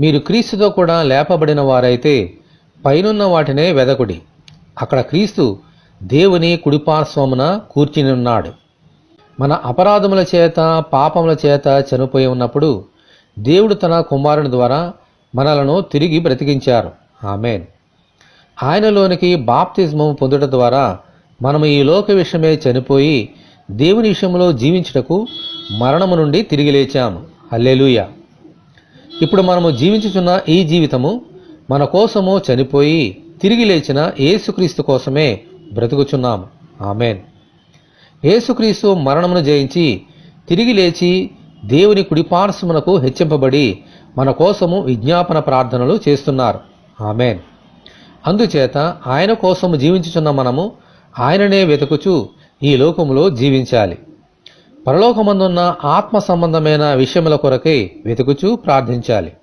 మీరు క్రీస్తుతో కూడా లేపబడిన వారైతే పైనున్న వాటినే వెదకుడి. అక్కడ క్రీస్తు దేవుని కుడిపార్శ్వమున కూర్చుని మన అపరాధముల చేత పాపముల చేత చనిపోయి ఉన్నప్పుడు దేవుడు తన కుమారుని ద్వారా మనలను తిరిగి బ్రతికించారు. ఆమెన్. ఆయనలోనికి బాప్తిజమం పొందుట ద్వారా మనము ఈ లోక విషయమే చనిపోయి దేవుని విషయంలో జీవించుటకు మరణము నుండి తిరిగి లేచాము. అల్లెలుయా ఇప్పుడు మనము జీవించుచున్న ఈ జీవితము మన కోసము చనిపోయి తిరిగి లేచిన ఏసుక్రీస్తు కోసమే బ్రతుకుచున్నాము ఆమెన్. ఏసుక్రీస్తు మరణమును జయించి తిరిగి లేచి దేవుని కుడిపార్శ్వమునకు హెచ్చింపబడి మన కోసము విజ్ఞాపన ప్రార్థనలు చేస్తున్నారు. ఆమెన్. అందుచేత ఆయన కోసము జీవించుచున్న మనము ఆయననే వెతుకుచు ఈ లోకములో జీవించాలి. పరలోకమందున్న ఆత్మ సంబంధమైన విషయముల కొరకై వెతుకుచూ ప్రార్థించాలి.